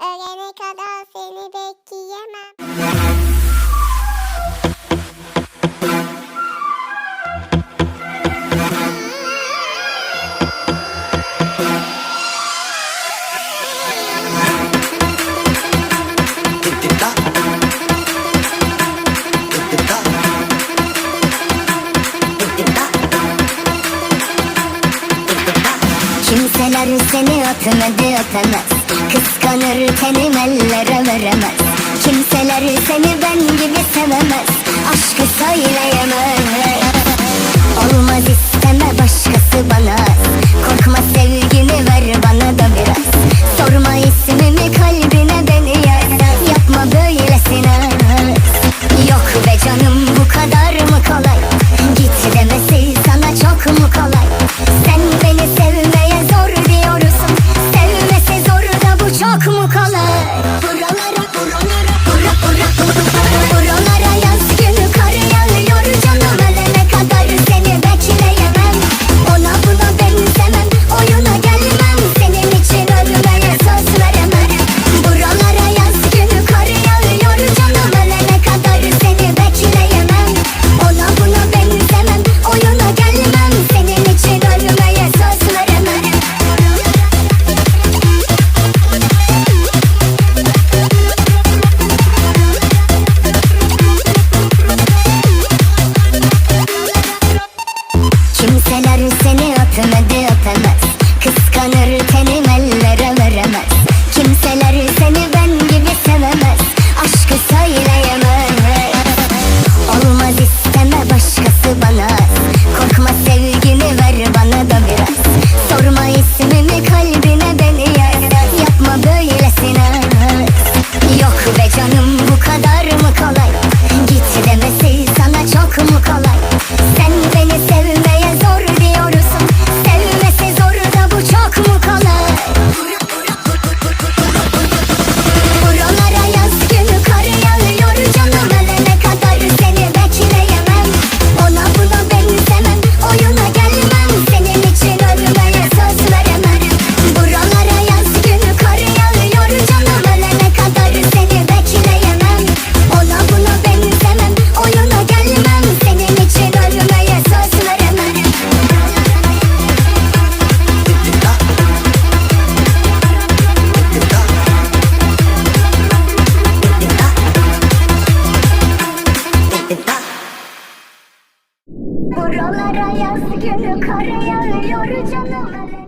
Ölene kadar seni bekleyemem. Kimseler seni öpmedi öpemez Kıskanır tenim ellere veremez Kimseler seni ben gibi sevemez. Aşkı söyleyemez Ak? Kimseler seni öpmedi öpemez. Kıskanır teni Buralara yaz günü kar yağıyor canım.